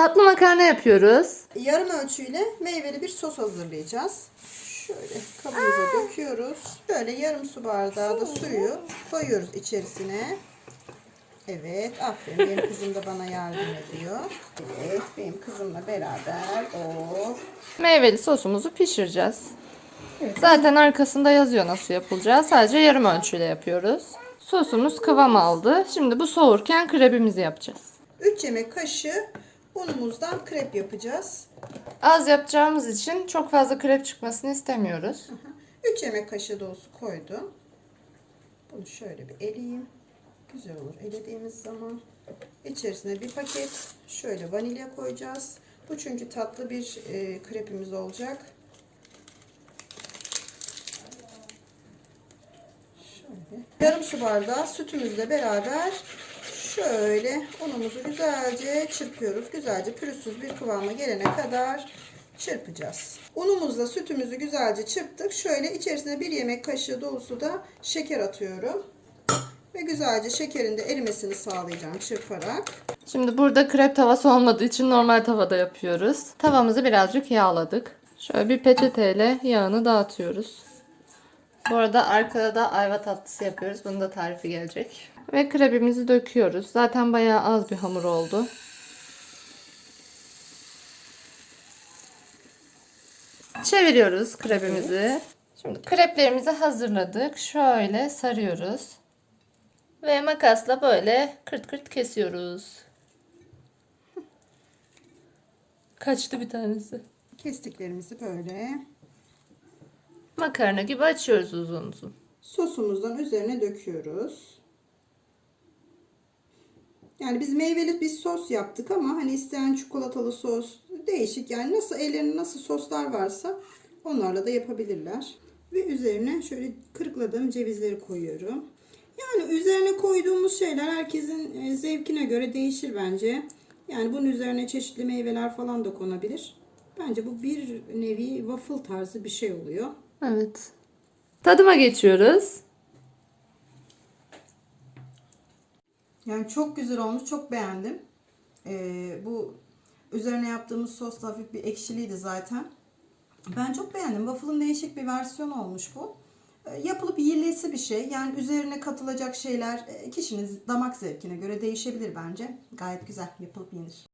Tatlı makarna yapıyoruz. Yarım ölçüyle meyveli bir sos hazırlayacağız. Şöyle kabımıza döküyoruz. Böyle yarım su bardağı da suyu koyuyoruz içerisine. Evet, aferin. Benim kızım da bana yardım ediyor. Evet, benim kızımla beraber o Meyveli sosumuzu pişireceğiz. Zaten arkasında yazıyor nasıl yapılacağı. Sadece yarım ölçüyle yapıyoruz. Sosumuz kıvam aldı. Şimdi bu soğurken krebimizi yapacağız. 3 yemek kaşığı unumuzdan krep yapacağız. Az yapacağımız için çok fazla krep çıkmasını istemiyoruz. 3 yemek kaşığı dolusu koydum. Bunu şöyle bir eleyeyim. Güzel olur elediğimiz zaman. İçerisine bir paket şöyle vanilya koyacağız. Bu çünkü tatlı bir e, krepimiz olacak. Şöyle. Yarım su bardağı sütümüzle beraber şöyle unumuzu güzelce çırpıyoruz. Güzelce pürüzsüz bir kıvama gelene kadar çırpacağız. Unumuzla sütümüzü güzelce çırptık. Şöyle içerisine bir yemek kaşığı dolusu da şeker atıyorum. Ve güzelce şekerin de erimesini sağlayacağım çırparak. Şimdi burada krep tavası olmadığı için normal tavada yapıyoruz. Tavamızı birazcık yağladık. Şöyle bir peçeteyle yağını dağıtıyoruz. Bu arada arkada da ayva tatlısı yapıyoruz. Bunun da tarifi gelecek. Ve krebimizi döküyoruz. Zaten bayağı az bir hamur oldu. Çeviriyoruz krebimizi. Şimdi kreplerimizi hazırladık. Şöyle sarıyoruz. Ve makasla böyle kırt kırt kesiyoruz. Kaçtı bir tanesi. Kestiklerimizi böyle Makarna gibi açıyoruz uzun uzun. sosumuzdan üzerine döküyoruz. Yani biz meyveli bir sos yaptık ama hani isteyen çikolatalı sos değişik yani nasıl ellerinde nasıl soslar varsa onlarla da yapabilirler. Ve üzerine şöyle kırıkladığım cevizleri koyuyorum. Yani üzerine koyduğumuz şeyler herkesin e, zevkine göre değişir bence. Yani bunun üzerine çeşitli meyveler falan da konabilir. Bence bu bir nevi waffle tarzı bir şey oluyor. Evet. Tadıma geçiyoruz. Yani çok güzel olmuş. Çok beğendim. Ee, bu üzerine yaptığımız sos hafif bir ekşiliydi zaten. Ben çok beğendim. Waffle'ın değişik bir versiyonu olmuş bu. Ee, yapılıp yiyilesi bir şey. Yani üzerine katılacak şeyler e, kişinin damak zevkine göre değişebilir bence. Gayet güzel yapılıp yenir.